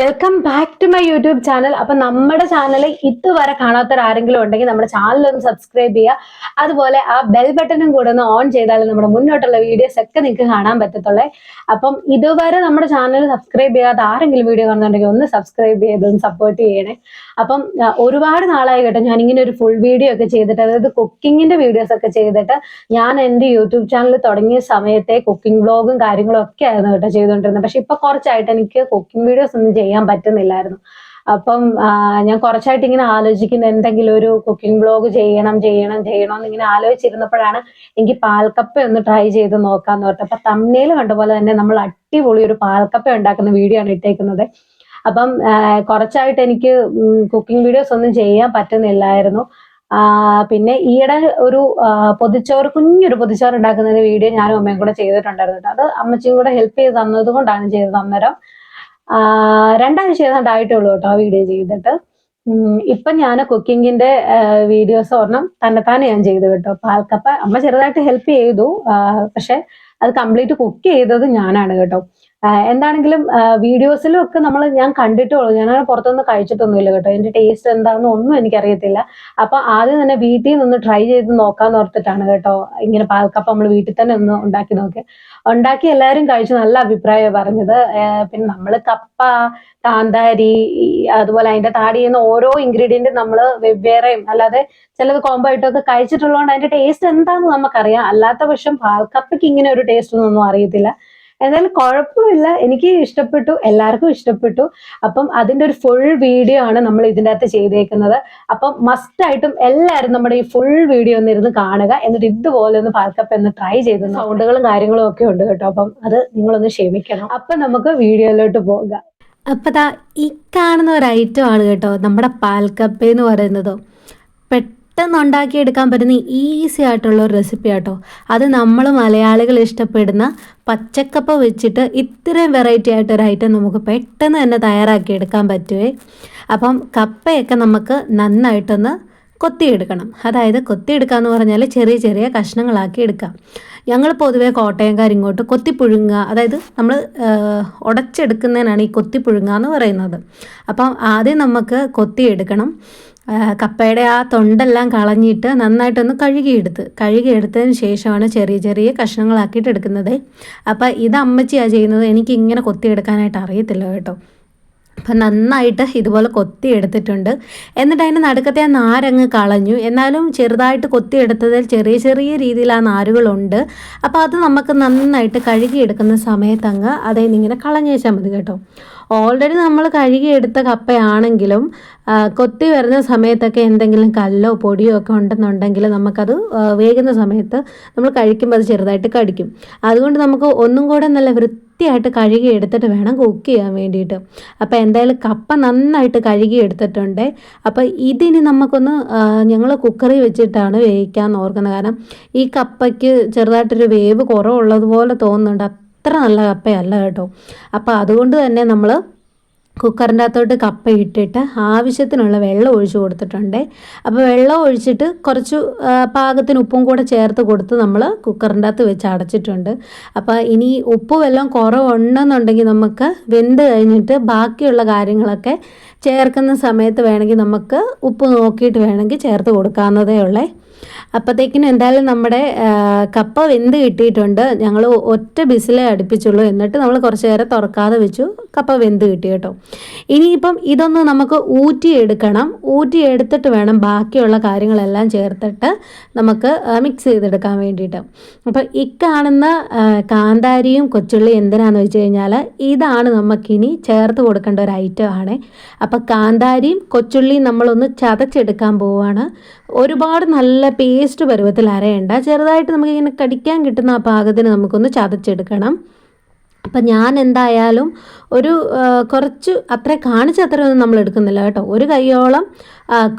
Welcome back to my YouTube channel അപ്പൊ നമ്മുടെ channel ഇതുവരെ കാണാത്തവർ ആരെങ്കിലും ഉണ്ടെങ്കിൽ നമ്മുടെ ചാനൽ ഒന്ന് സബ്സ്ക്രൈബ് ചെയ്യുക. അതുപോലെ ആ ബെൽ ബട്ടണും കൂടെ ഒന്ന് ഓൺ ചെയ്താൽ നമ്മുടെ മുന്നോട്ടുള്ള വീഡിയോസ് ഒക്കെ നിങ്ങൾക്ക് കാണാൻ പറ്റത്തുള്ളേ. അപ്പം ഇതുവരെ നമ്മുടെ ചാനൽ സബ്സ്ക്രൈബ് ചെയ്യാത്ത ആരെങ്കിലും വീഡിയോ കാണുന്നുണ്ടെങ്കിൽ ഒന്ന് സബ്സ്ക്രൈബ് ചെയ്ത് ഒന്ന് സപ്പോർട്ട് ചെയ്യണേ. അപ്പം ഒരുപാട് നാളായി കേട്ടോ ഞാൻ ഇങ്ങനെ ഒരു ഫുൾ വീഡിയോ ഒക്കെ ചെയ്തിട്ട് അതായത് കുക്കിങ്ങിന്റെ വീഡിയോസ് ഒക്കെ ചെയ്തിട്ട് ഞാൻ എന്റെ യൂട്യൂബ് ചാനൽ തുടങ്ങിയ സമയത്തെ കുക്കിംഗ് വ്ളോഗും കാര്യങ്ങളും ഒക്കെ ആയിരുന്നു കേട്ടോ ചെയ്തുകൊണ്ടിരുന്നത്. പക്ഷെ ഇപ്പൊ കുറച്ചായിട്ട് എനിക്ക് കുക്കിംഗ് വീഡിയോസ് ഒന്നും ചെയ്യാൻ പറ്റുന്നില്ലായിരുന്നു. അപ്പം ഞാൻ കുറച്ചായിട്ട് ഇങ്ങനെ ആലോചിക്കുന്ന എന്തെങ്കിലും ഒരു കുക്കിംഗ് ബ്ലോഗ് ചെയ്യണം ചെയ്യണം ചെയ്യണം എന്ന് ഇങ്ങനെ ആലോചിച്ചിരുന്നപ്പോഴാണ് എനിക്ക് പാൽക്കപ്പ ഒന്ന് ട്രൈ ചെയ്ത് നോക്കാന്ന് പറഞ്ഞത്. അപ്പൊ തമ്മേൽ കണ്ട പോലെ തന്നെ നമ്മൾ അടിപൊളി ഒരു പാൽക്കപ്പ ഉണ്ടാക്കുന്ന വീഡിയോ ആണ് ഇട്ടേക്കുന്നത്. അപ്പം കുറച്ചായിട്ട് എനിക്ക് കുക്കിംഗ് വീഡിയോസ് ഒന്നും ചെയ്യാൻ പറ്റുന്നില്ലായിരുന്നു. പിന്നെ ഈയിടെ ഒരു പൊതിച്ചോറ് കുഞ്ഞൊരു പൊതിച്ചോറ് ഉണ്ടാക്കുന്ന വീഡിയോ ഞാനും അമ്മയും കൂടെ ചെയ്തിട്ടുണ്ടായിരുന്നു. അത് അമ്മച്ചിയും കൂടെ ഹെൽപ്പ് ചെയ്ത് തന്നത് കൊണ്ടാണ് ചെയ്തത് അന്നേരം. രണ്ടാഴ്ച ഏതാണ്ടായിട്ടേ ഉള്ളൂ കേട്ടോ ആ വീഡിയോ ചെയ്തിട്ട്. ഇപ്പൊ ഞാൻ കുക്കിങ്ങിന്റെ വീഡിയോസ് ഒരെണ്ണം തന്നെത്താനെ ഞാൻ ചെയ്തു കേട്ടോ. പാൽക്കപ്പ അമ്മ ചെറുതായിട്ട് ഹെൽപ്പ് ചെയ്തു. പക്ഷെ അത് കംപ്ലീറ്റ് കുക്ക് ചെയ്തത് ഞാനാണ് കേട്ടോ. എന്താണെങ്കിലും വീഡിയോസിലും ഒക്കെ നമ്മൾ ഞാൻ കണ്ടിട്ടുള്ളൂ. ഞാൻ അങ്ങനെ പുറത്തൊന്നും കഴിച്ചിട്ടൊന്നുമില്ല കേട്ടോ. അതിന്റെ ടേസ്റ്റ് എന്താണെന്ന് ഒന്നും എനിക്കറിയത്തില്ല. അപ്പൊ ആദ്യം തന്നെ വീട്ടിൽ നിന്ന് ട്രൈ ചെയ്ത് നോക്കാന്ന് ഓർത്തിട്ടാണ് കേട്ടോ ഇങ്ങനെ പാൽക്കപ്പ നമ്മൾ വീട്ടിൽ തന്നെ ഒന്ന് ഉണ്ടാക്കി നോക്കി ഉണ്ടാക്കി എല്ലാവരും കഴിച്ചു. നല്ല അഭിപ്രായമാണ് പറഞ്ഞത്. പിന്നെ നമ്മൾ കപ്പ കാന്താരി അതുപോലെ അതിന്റെ താടി ചെയ്യുന്ന ഓരോ ഇൻഗ്രീഡിയന്റ് നമ്മൾ വെവ്വേറെയും അല്ലാതെ ചിലത് കോംബോ ആയിട്ടൊക്കെ കഴിച്ചിട്ടുള്ളതുകൊണ്ട് അതിന്റെ ടേസ്റ്റ് എന്താണെന്ന് നമുക്കറിയാം. അല്ലാത്ത പക്ഷം പാൽക്കപ്പയ്ക്ക് ഇങ്ങനെ ഒരു ടേസ്റ്റ് ഒന്നും അറിയത്തില്ല. എന്തായാലും കുഴപ്പമില്ല. എനിക്ക് ഇഷ്ടപ്പെട്ടു എല്ലാവർക്കും ഇഷ്ടപ്പെട്ടു. അപ്പം അതിന്റെ ഒരു ഫുൾ വീഡിയോ ആണ് നമ്മൾ ഇതിന്റെ അകത്ത് ചെയ്തേക്കുന്നത്. അപ്പം മസ്റ്റായിട്ടും എല്ലാവരും നമ്മുടെ ഈ ഫുൾ വീഡിയോ ഒന്ന് ഇരുന്ന് കാണുക. എന്നിട്ട് ഇതുപോലെ ഒന്ന് പാർക്കപ്പ് എന്ന് ട്രൈ ചെയ്ത് സൗണ്ടുകളും കാര്യങ്ങളും ഒക്കെ ഉണ്ട് കേട്ടോ. അപ്പം അത് നിങ്ങളൊന്ന് ക്ഷമിക്കണം. അപ്പം നമുക്ക് വീഡിയോയിലോട്ട് പോകാം. അപ്പൊ ഈ കാണുന്ന ഒരു ഐറ്റം ആണ് കേട്ടോ. നമ്മുടെ പാൽക്കപ്പ എന്ന് പറയുന്നത്. പെട്ടെന്ന് ഉണ്ടാക്കിയെടുക്കാൻ പറ്റുന്ന ഈസി ആയിട്ടുള്ള ഒരു റെസിപ്പി ആട്ടോ. അത് നമ്മൾ മലയാളികൾ ഇഷ്ടപ്പെടുന്ന പച്ചക്കപ്പ വെച്ചിട്ട് ഇത്രയും വെറൈറ്റി ആയിട്ട് ഒരു ഐറ്റം നമുക്ക് പെട്ടെന്ന് തന്നെ തയ്യാറാക്കിയെടുക്കാൻ പറ്റുമേ അപ്പം കപ്പയൊക്കെ നമുക്ക് നന്നായിട്ടൊന്ന് കൊത്തിയെടുക്കണം. അതായത് കൊത്തിയെടുക്കുക എന്ന് പറഞ്ഞാൽ ചെറിയ ചെറിയ കഷ്ണങ്ങളാക്കി എടുക്കാം. ഞങ്ങൾ പൊതുവേ കോട്ടയംകാർ ഇങ്ങോട്ട് കൊത്തിപ്പുഴുങ്ങുക അതായത് നമ്മൾ ഉടച്ചെടുക്കുന്നതിനാണ് ഈ കൊത്തിപ്പുഴുങ്ങുക എന്ന് പറയുന്നത്. അപ്പം ആദ്യം നമുക്ക് കൊത്തിയെടുക്കണം. കപ്പയുടെ ആ തൊണ്ടെല്ലാം കളഞ്ഞിട്ട് നന്നായിട്ടൊന്ന് കഴുകിയെടുത്ത്. കഴുകിയെടുത്തതിന് ശേഷമാണ് ചെറിയ ചെറിയ കഷ്ണങ്ങളാക്കിയിട്ട് എടുക്കുന്നത്. അപ്പം ഇത് അമ്മച്ചിയാണ് ചെയ്യുന്നത്. എനിക്ക് ഇങ്ങനെ കൊത്തിയെടുക്കാനായിട്ട് അറിയത്തില്ല കേട്ടോ. അപ്പം നന്നായിട്ട് ഇതുപോലെ കൊത്തി എടുത്തിട്ടുണ്ട് എന്നിട്ട് അതിന്റെ നടുക്കത്തെ ആ നാരങ്ങ് കളഞ്ഞു. എന്നാലും ചെറുതായിട്ട് കൊത്തി എടുത്തതിൽ ചെറിയ ചെറിയ രീതിയിൽ ആ നാരുകളുണ്ട്. അപ്പോൾ അത് നമുക്ക് നന്നായിട്ട് കഴുകിയെടുക്കുന്ന സമയത്ത് അങ്ങ് അതേ ഇങ്ങനെ കളഞ്ഞേച്ചാൽ മതി കേട്ടോ. ഓൾറെഡി നമ്മൾ കഴുകിയെടുത്ത കപ്പയാണെങ്കിലും കൊത്തി വരുന്ന സമയത്തൊക്കെ എന്തെങ്കിലും കല്ലോ പൊടിയോ ഒക്കെ ഉണ്ടെന്നുണ്ടെങ്കിൽ നമുക്കത് വേകുന്ന സമയത്ത് നമ്മൾ കഴിക്കുമ്പോൾ അത് ചെറുതായിട്ട് കടിക്കും. അതുകൊണ്ട് നമുക്ക് ഒന്നും കൂടെ നല്ല വൃത്തിയായിട്ട് കഴുകി എടുത്തിട്ട് വേണം കുക്ക് ചെയ്യാൻ വേണ്ടിയിട്ട്. അപ്പോൾ എന്തായാലും കപ്പ നന്നായിട്ട് കഴുകി എടുത്തിട്ടുണ്ട്. അപ്പോൾ ഇതിനി നമുക്കൊന്ന് ഞങ്ങൾ കുക്കറിൽ വെച്ചിട്ടാണ് വേവിക്കാൻ ഓർക്കുന്നത്. കാരണം ഈ കപ്പയ്ക്ക് ചെറുതായിട്ടൊരു വേവ് കുറവുള്ളതുപോലെ തോന്നുന്നുണ്ട്. അത്ര നല്ല കപ്പയല്ല കേട്ടോ. അപ്പോൾ അതുകൊണ്ട് തന്നെ നമ്മൾ കുക്കറിന്റെ അകത്തോട്ട് കപ്പ ഇട്ടിട്ട് ആവശ്യത്തിനുള്ള വെള്ളം ഒഴിച്ചു കൊടുത്തിട്ടുണ്ട്. അപ്പോൾ വെള്ളം ഒഴിച്ചിട്ട് കുറച്ച് പാകത്തിന് ഉപ്പും കൂടെ ചേർത്ത് കൊടുത്ത് നമ്മൾ കുക്കറിന്റെ അകത്ത് വെച്ച് അടച്ചിട്ടുണ്ട്. അപ്പോൾ ഇനി ഉപ്പ് വെള്ളം കുറവുണ്ടെന്നുണ്ടെങ്കിൽ നമുക്ക് വെന്ത് കഴിഞ്ഞിട്ട് ബാക്കിയുള്ള കാര്യങ്ങളൊക്കെ ചേർക്കുന്ന സമയത്ത് വേണമെങ്കിൽ നമുക്ക് ഉപ്പ് നോക്കിയിട്ട് വേണമെങ്കിൽ ചേർത്ത് കൊടുക്കാവുന്നതേ ഉള്ളേ. അപ്പോഴത്തേക്കിനും എന്തായാലും നമ്മുടെ കപ്പ വെന്ത് കിട്ടിയിട്ടുണ്ട്. ഞങ്ങൾ ഒറ്റ ബിസിലേ അടുപ്പിച്ചുള്ളൂ. എന്നിട്ട് നമ്മൾ കുറച്ച് നേരം തുറക്കാതെ വെച്ചു. കപ്പ വെന്ത് കിട്ടി കേട്ടോ. ഇനിയിപ്പം ഇതൊന്ന് നമുക്ക് ഊറ്റിയെടുക്കണം. ഊറ്റിയെടുത്തിട്ട് വേണം ബാക്കിയുള്ള കാര്യങ്ങളെല്ലാം ചേർത്തിട്ട് നമുക്ക് മിക്സ് ചെയ്തെടുക്കാൻ വേണ്ടിയിട്ട്. അപ്പം ഈ കാണുന്ന കാന്താരിയും കൊച്ചുള്ളി എന്തിനാന്ന് വെച്ച് കഴിഞ്ഞാൽ ഇതാണ് നമുക്കിനി ചേർത്ത് കൊടുക്കേണ്ട ഒരു ഐറ്റം ആണ്. അപ്പം കാന്താരിയും കൊച്ചുള്ളിയും നമ്മളൊന്ന് ചതച്ചെടുക്കാൻ പോവുകയാണ് ഒരുപാട് നല്ല പേസ്റ്റ് പരുവത്തിൽ അരയേണ്ട. ചെറുതായിട്ട് നമുക്കിങ്ങനെ കടിക്കാൻ കിട്ടുന്ന ആ പാകത്തിന് നമുക്കൊന്ന് ചതച്ചെടുക്കണം. അപ്പം ഞാൻ എന്തായാലും ഒരു കുറച്ച് അത്ര കാണിച്ചത്രയൊന്നും നമ്മൾ എടുക്കുന്നില്ല കേട്ടോ. ഒരു കൈയോളം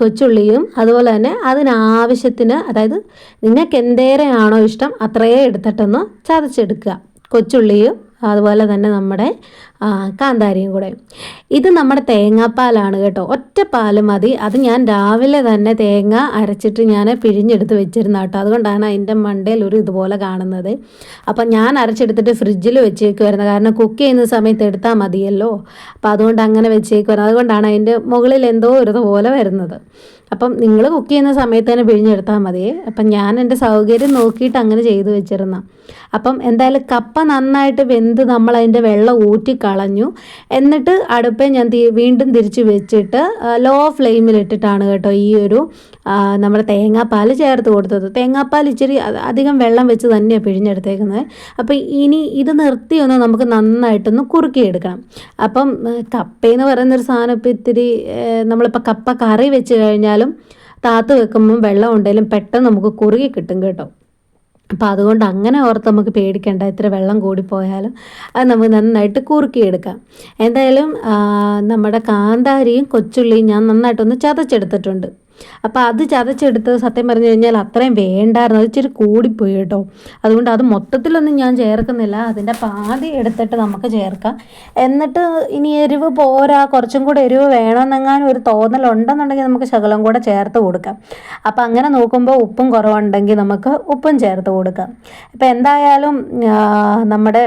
കൊച്ചുള്ളിയും അതുപോലെ തന്നെ അതിനാവശ്യത്തിന് അതായത് നിങ്ങൾക്ക് എന്തേരെയാണോ ഇഷ്ടം അത്രയേ എടുത്തിട്ടൊന്ന് ചതച്ചെടുക്കുക. കൊച്ചുള്ളിയും അതുപോലെ തന്നെ നമ്മുടെ കാന്താരിയും കൂടെ. ഇത് നമ്മുടെ തേങ്ങാപ്പാലാണ് കേട്ടോ. ഒറ്റ പാൽ മതി. അത് ഞാൻ രാവിലെ തന്നെ തേങ്ങ അരച്ചിട്ട് ഞാൻ പിഴിഞ്ഞെടുത്ത് വെച്ചിരുന്ന കേട്ടോ. അതുകൊണ്ടാണ് അതിന്റെ മണ്ടയിൽ ഒരു ഇതുപോലെ കാണുന്നത്. അപ്പം ഞാൻ അരച്ചെടുത്തിട്ട് ഫ്രിഡ്ജിൽ വെച്ചേക്കുമായിരുന്നു കാരണം കുക്ക് ചെയ്യുന്ന സമയത്ത് എടുത്താൽ മതിയല്ലോ. അപ്പം അതുകൊണ്ട് അങ്ങനെ വെച്ചേക്കുമായിരുന്നു അതുകൊണ്ടാണ് അതിന്റെ മുകളിൽ എന്തോ ഒരു ഇതുപോലെ വരുന്നത്. അപ്പം നിങ്ങൾ കുക്ക് ചെയ്യുന്ന സമയത്ത് തന്നെ പിഴിഞ്ഞെടുത്താൽ മതി. അപ്പം ഞാൻ എന്റെ സൗകര്യം നോക്കിയിട്ട് അങ്ങനെ ചെയ്തു വെച്ചിരുന്ന. അപ്പം എന്തായാലും കപ്പ നന്നായിട്ട് വെന്ത് നമ്മൾ അതിന്റെ വെള്ളം ഊറ്റി കളഞ്ഞു. എന്നിട്ട് അടുപ്പേ ഞാൻ വീണ്ടും തിരിച്ച് വെച്ചിട്ട് ലോ ഫ്ലെയിമിലിട്ടിട്ടാണ് കേട്ടോ ഈ ഒരു നമ്മുടെ തേങ്ങാപ്പാൽ ചേർത്ത് കൊടുത്തത്. തേങ്ങാപ്പാൽ ഇച്ചിരി അധികം വെള്ളം വെച്ച് തന്നെയാണ് പിഴിഞ്ഞെടുത്തേക്കുന്നത്. അപ്പം ഇനി ഇത് നിർത്തി ഒന്ന് നമുക്ക് നന്നായിട്ടൊന്ന് കുറുക്കിയെടുക്കണം. അപ്പം കപ്പയെന്ന് പറയുന്നൊരു സാധനം ഇപ്പം ഇത്തിരി നമ്മളിപ്പോൾ കപ്പ കറി വെച്ച് കഴിഞ്ഞാലും താത്ത് വെക്കുമ്പം വെള്ളം ഉണ്ടെങ്കിലും പെട്ടെന്ന് നമുക്ക് കുറുകി കിട്ടും കേട്ടോ. അപ്പോൾ അതുകൊണ്ട് അങ്ങനെ ഓർത്ത് നമുക്ക് പേടിക്കേണ്ട ഇത്ര വെള്ളം കൂടിപ്പോയാലും അത് നമുക്ക് നന്നായിട്ട് കുറുക്കിയെടുക്കാം. എന്തായാലും നമ്മുടെ കാന്താരിയും കൊച്ചുള്ളിയും ഞാൻ നന്നായിട്ടൊന്ന് ചതച്ചെടുത്തിട്ടുണ്ട്. അപ്പോൾ അത് ചതച്ചെടുത്ത് സത്യം പറഞ്ഞു കഴിഞ്ഞാൽ അത്രയും വേണ്ടായിരുന്നു. അത് ഇച്ചിരി കൂടിപ്പോയി കേട്ടോ. അതുകൊണ്ട് അത് മൊത്തത്തിലൊന്നും ഞാൻ ചേർക്കുന്നില്ല. അതിന്റെ പാതി എടുത്തിട്ട് നമുക്ക് ചേർക്കാം. എന്നിട്ട് ഇനി എരിവ് പോരാ. കുറച്ചും കൂടെ എരിവ് വേണമെന്നെങ്ങാനും ഒരു തോന്നലുണ്ടെന്നുണ്ടെങ്കിൽ നമുക്ക് ശകലം കൂടെ ചേർത്ത് കൊടുക്കാം. അപ്പോൾ അങ്ങനെ നോക്കുമ്പോൾ ഉപ്പും കുറവുണ്ടെങ്കിൽ നമുക്ക് ഉപ്പും ചേർത്ത് കൊടുക്കാം. ഇപ്പം എന്തായാലും നമ്മുടെ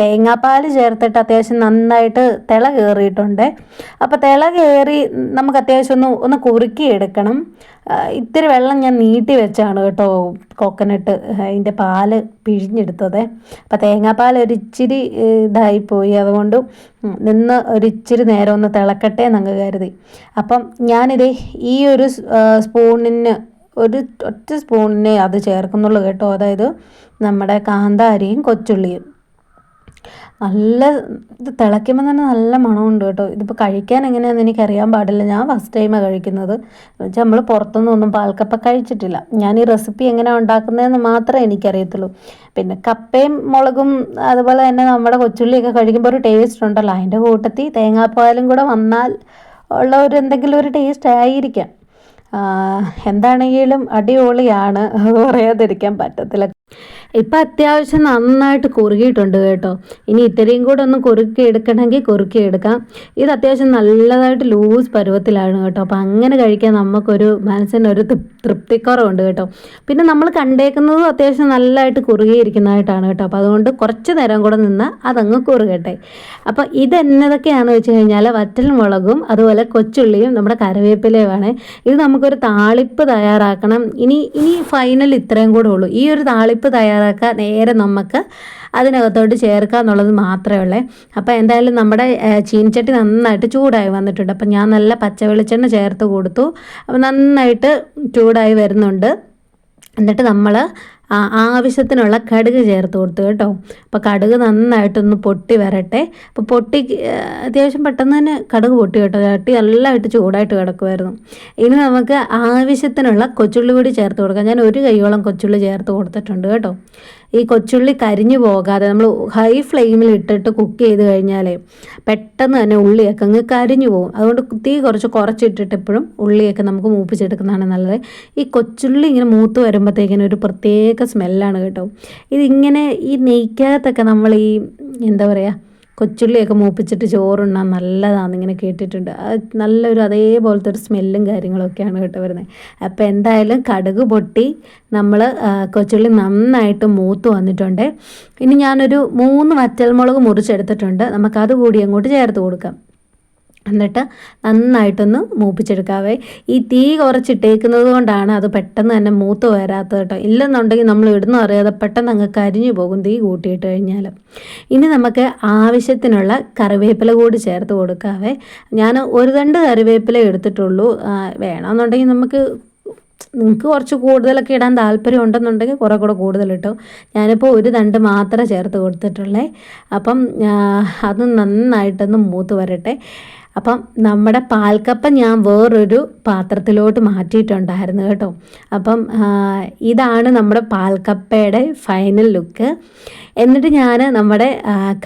തേങ്ങാപ്പാൽ ചേർത്തിട്ട് അത്യാവശ്യം നന്നായിട്ട് തിള കയറിയിട്ടുണ്ട്. അപ്പോൾ തിള കയറി നമുക്ക് അത്യാവശ്യം ഒന്ന് ഒന്ന് കുറുക്കി എടുക്കണം ആ, ഇത്തിരി വെള്ളം ഞാൻ നീട്ടി വെച്ചാണ് കേട്ടോ കോക്കനട്ട് അതിന്റെ പാൽ പിഴിഞ്ഞെടുത്തത്. അപ്പോൾ തേങ്ങാപ്പാൽ ഒരിച്ചിരി ഇതായിപ്പോയി അതുകൊണ്ട് നിന്ന് ഒരിച്ചിരി നേരം ഒന്ന് തിളക്കട്ടെ എന്നങ്ങ് കരുതി. അപ്പം ഞാനിതേ ഈ ഒരു സ്പൂണിന് ഒരു ഒറ്റ സ്പൂണിനെ അത് ചേർക്കുന്നുള്ളൂ കേട്ടോ. അതായത് നമ്മുടെ കാന്താരിയും കൊച്ചുള്ളിയും. നല്ല ഇത് തിളയ്ക്കുമ്പോൾ തന്നെ നല്ല മണമുണ്ട് കേട്ടോ. ഇതിപ്പോൾ കഴിക്കാൻ എങ്ങനെയാണെന്ന് എനിക്കറിയാൻ പാടില്ല. ഞാൻ ഫസ്റ്റ് ടൈമാണ് കഴിക്കുന്നത്. വെച്ചാൽ നമ്മൾ പുറത്തുനിന്ന് ഒന്നും പാൽക്കപ്പ കഴിച്ചിട്ടില്ല. ഞാൻ ഈ റെസിപ്പി എങ്ങനെയാണ് ഉണ്ടാക്കുന്നതെന്ന് മാത്രമേ എനിക്കറിയത്തുള്ളൂ. പിന്നെ കപ്പയും മുളകും അതുപോലെ തന്നെ നമ്മുടെ കൊച്ചുള്ളിയൊക്കെ കഴിക്കുമ്പോൾ ഒരു ടേസ്റ്റ് ഉണ്ടല്ലോ. അതിന്റെ കൂട്ടത്തിൽ തേങ്ങാപ്പാലും കൂടെ വന്നാൽ ഉള്ള ഒരു എന്തെങ്കിലും ഒരു ടേസ്റ്റ് ആയിരിക്കാം. എന്താണെങ്കിലും അടിപൊളിയാണ്. പറയാതിരിക്കാൻ പറ്റത്തില്ല. ഇപ്പം അത്യാവശ്യം നന്നായിട്ട് കുറുകിയിട്ടുണ്ട് കേട്ടോ. ഇനി ഇത്രയും കൂടെ ഒന്ന് കുറുക്കി എടുക്കണമെങ്കിൽ കുറുക്കി എടുക്കാം. ഇത് അത്യാവശ്യം നല്ലതായിട്ട് ലൂസ് പരുവത്തിലാണ് കേട്ടോ. അപ്പോൾ അങ്ങനെ കഴിക്കാൻ നമുക്കൊരു മനസ്സിനൊരു ഒരു തൃപ്തിക്കുറവുണ്ട് കേട്ടോ. പിന്നെ നമ്മൾ കണ്ടേക്കുന്നതും അത്യാവശ്യം നല്ലതായിട്ട് കുറുകിയിരിക്കുന്നതായിട്ടാണ് കേട്ടോ. അപ്പോൾ അതുകൊണ്ട് കുറച്ച് നേരം കൂടെ നിന്ന് അതങ്ങ് കുറുകട്ടെ. അപ്പോൾ ഇതെന്നതൊക്കെയാണെന്ന് വെച്ച് കഴിഞ്ഞാൽ വറ്റൽ മുളകും അതുപോലെ കൊച്ചുള്ളിയും നമ്മുടെ കറിവേപ്പിലയുമാണ് ഇത് നമുക്കൊരു താളിപ്പ് തയ്യാറാക്കണം. ഇനി ഇനി ഫൈനൽ ഇത്രയും കൂടെ ഉള്ളൂ. ഈ ഒരു താളിപ്പ് തയ്യാറാക്കാൻ നേരെ നമുക്ക് അതിനകത്തോട്ട് ചേർക്കുക എന്നുള്ളത് മാത്രമേ ഉള്ളേ. അപ്പോൾ എന്തായാലും നമ്മുടെ ചീനിച്ചട്ടി നന്നായിട്ട് ചൂടായി വന്നിട്ടുണ്ട്. അപ്പം ഞാൻ നല്ല പച്ച വെളിച്ചെണ്ണ ചേർത്ത് കൊടുത്തു. അപ്പം നന്നായിട്ട് ചൂടായി വരുന്നുണ്ട്. എന്നിട്ട് നമ്മൾ ആവശ്യത്തിനുള്ള കടുക് ചേർത്ത് കൊടുത്തു കേട്ടോ. അപ്പോൾ കടുക് നന്നായിട്ടൊന്ന് പൊട്ടി വരട്ടെ. അപ്പോൾ പൊട്ടി അത്യാവശ്യം പെട്ടെന്ന് തന്നെ കടുക് പൊട്ടി കേട്ടോ. ചട്ടി നല്ലതായിട്ട് ചൂടായിട്ട് കിടക്കുമായിരുന്നു ഇനി നമുക്ക് ആവശ്യത്തിനുള്ള കൊച്ചുള്ളി കൂടി ചേർത്ത് കൊടുക്കാം. ഞാൻ ഒരു കൈയോളം കൊച്ചുള്ളി ചേർത്ത് കൊടുത്തിട്ടുണ്ട് കേട്ടോ. ഈ കൊച്ചുള്ളി കരിഞ്ഞു പോകാതെ നമ്മൾ ഹൈ ഫ്ലെയിമിൽ ഇട്ടിട്ട് കുക്ക് ചെയ്ത് കഴിഞ്ഞാലേ പെട്ടെന്ന് തന്നെ ഉള്ളിയൊക്കെ അങ്ങ് കരിഞ്ഞു പോകും. അതുകൊണ്ട് തീ കുറച്ച് കുറച്ചിട്ടിട്ട് എപ്പോഴും ഉള്ളിയൊക്കെ നമുക്ക് മൂപ്പിച്ചെടുക്കുന്നതാണ് നല്ലത്. ഈ കൊച്ചുള്ളി ഇങ്ങനെ മൂത്ത് വരുമ്പോഴത്തേക്കിനും ഒരു പ്രത്യേക സ്മെല്ലാണ് കേട്ടോ. ഇതിങ്ങനെ ഈ നെയ്ക്കകത്തൊക്കെ നമ്മൾ ഈ എന്താ പറയുക കൊച്ചുള്ളിയൊക്കെ മൂപ്പിച്ചിട്ട് ചോറുണ്ണാൻ നല്ലതാണെന്ന് ഇങ്ങനെ കേട്ടിട്ടുണ്ട്. നല്ലൊരു അതേപോലത്തെ ഒരു സ്മെല്ലും കാര്യങ്ങളൊക്കെയാണ് കേട്ടോ വരുന്നത് അപ്പോൾ എന്തായാലും കടുക് പൊട്ടി. നമ്മൾ കൊച്ചുള്ളി നന്നായിട്ട് മൂത്ത് വന്നിട്ടുണ്ട്. ഇനി ഞാനൊരു മൂന്ന് വറ്റൽമുളക് മുറിച്ചെടുത്തിട്ടുണ്ട്. നമുക്കത് കൂടി അങ്ങോട്ട് ചേർത്ത് കൊടുക്കാം. എന്നിട്ട് നന്നായിട്ടൊന്ന് മൂപ്പിച്ചെടുക്കാവേ. ഈ തീ കുറച്ചിട്ടേക്കുന്നത് കൊണ്ടാണ് അത് പെട്ടെന്ന് തന്നെ മൂത്ത് വരാത്തത് കേട്ടോ. ഇല്ലെന്നുണ്ടെങ്കിൽ നമ്മൾ ഇടുന്ന അറിയാതെ പെട്ടെന്ന് അങ്ങ് കരിഞ്ഞു പോകും തീ കൂട്ടിയിട്ട് കഴിഞ്ഞാൽ. ഇനി നമുക്ക് ആവശ്യത്തിനുള്ള കറിവേപ്പില കൂടി ചേർത്ത് കൊടുക്കാവേ. ഞാൻ ഒരു രണ്ട് കറിവേപ്പില എടുത്തിട്ടുള്ളൂ. വേണമെന്നുണ്ടെങ്കിൽ നമുക്ക് നിങ്ങൾക്ക് കുറച്ച് കൂടുതലൊക്കെ ഇടാൻ താല്പര്യം ഉണ്ടെന്നുണ്ടെങ്കിൽ കുറേ കൂടെ കൂടുതൽ ഇട്ടു. ഞാനിപ്പോൾ ഒരു തണ്ട് മാത്രമേ ചേർത്ത് കൊടുത്തിട്ടുള്ളേ. അപ്പം അത് നന്നായിട്ടൊന്ന് മൂത്ത് വരട്ടെ. അപ്പം നമ്മുടെ പാൽക്കപ്പ ഞാൻ വേറൊരു പാത്രത്തിലോട്ട് മാറ്റിയിട്ടുണ്ടായിരുന്നു കേട്ടോ. അപ്പം ഇതാണ് നമ്മുടെ പാൽക്കപ്പയുടെ ഫൈനൽ ലുക്ക് എന്നിട്ട് ഞാൻ നമ്മുടെ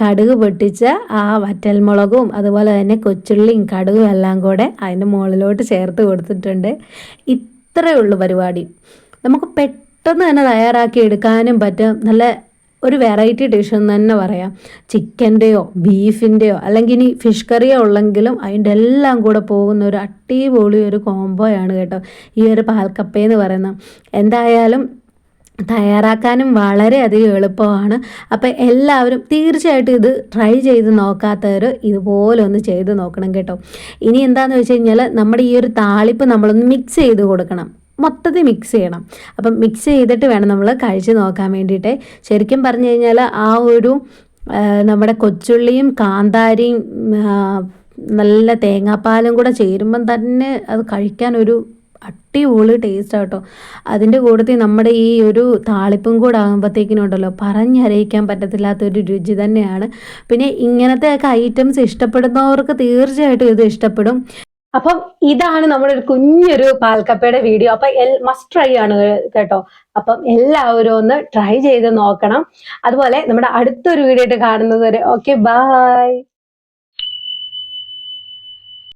കടുക് പൊട്ടിച്ച ആ വറ്റൽമുളകും അതുപോലെ തന്നെ കൊച്ചുള്ളിയും കടുകും എല്ലാം കൂടെ അതിന്റെ മുകളിലോട്ട് ചേർത്ത് കൊടുത്തിട്ടുണ്ട്. ഇത്രയേ ഉള്ളൂ പരിപാടി. നമുക്ക് പെട്ടെന്ന് തന്നെ തയ്യാറാക്കി എടുക്കാനും പറ്റും. നല്ല ഒരു വെറൈറ്റി ഡിഷ് എന്ന് തന്നെ പറയാം. ചിക്കന്റെയോ ബീഫിന്റെയോ അല്ലെങ്കിൽ ഇനി ഫിഷ് കറിയോ ഉള്ളെങ്കിലും അതിന്റെ എല്ലാം കൂടെ പോകുന്ന ഒരു അടിപൊളി ഒരു കോംബോയാണ് കേട്ടോ. ഈ ഒരു പാൽക്കപ്പയെന്ന് പറയുന്നത്. എന്തായാലും തയ്യാറാക്കാനും വളരെയധികം എളുപ്പമാണ്. അപ്പോൾ എല്ലാവരും തീർച്ചയായിട്ടും ഇത് ട്രൈ ചെയ്ത് നോക്കാത്തവർ ഇതുപോലെ ഒന്ന് ചെയ്ത് നോക്കണം കേട്ടോ. ഇനി എന്താണെന്ന് വെച്ച് കഴിഞ്ഞാൽ നമ്മുടെ ഈ ഒരു താളിപ്പ് നമ്മളൊന്ന് മിക്സ് ചെയ്ത് കൊടുക്കണം. മൊത്തത്തിൽ മിക്സ് ചെയ്യണം. അപ്പം മിക്സ് ചെയ്തിട്ട് വേണം നമ്മൾ കഴിച്ച് നോക്കാൻ വേണ്ടിയിട്ട്. ശരിക്കും പറഞ്ഞു കഴിഞ്ഞാൽ ആ ഒരു നമ്മുടെ കൊച്ചുള്ളിയും കാന്താരിയും നല്ല തേങ്ങാപ്പാലും കൂടെ ചേരുമ്പം തന്നെ അത് കഴിക്കാൻ ഒരു അടിപൊളി ടേസ്റ്റ് ആട്ടോ അതിന്റെ കൂട്ടത്തിൽ നമ്മുടെ ഈ ഒരു താളിപ്പും കൂടെ ആകുമ്പോഴത്തേക്കിനുണ്ടല്ലോ പറഞ്ഞറിയിക്കാൻ പറ്റത്തില്ലാത്തൊരു രുചി തന്നെയാണ്. പിന്നെ ഇങ്ങനത്തെ ഒക്കെ ഐറ്റംസ് ഇഷ്ടപ്പെടുന്നവർക്ക് തീർച്ചയായിട്ടും ഇത് ഇഷ്ടപ്പെടും. അപ്പം ഇതാണ് നമ്മുടെ ഒരു കുഞ്ഞൊരു പാൽക്കപ്പയുടെ വീഡിയോ അപ്പൊ മസ്റ്റ് ട്രൈ ആണ് കേട്ടോ. അപ്പം എല്ലാവരും ഒന്ന് ട്രൈ ചെയ്ത് നോക്കണം. അതുപോലെ നമ്മുടെ അടുത്തൊരു വീഡിയോ ആയിട്ട് കാണുന്നത് വരെ. Okay bye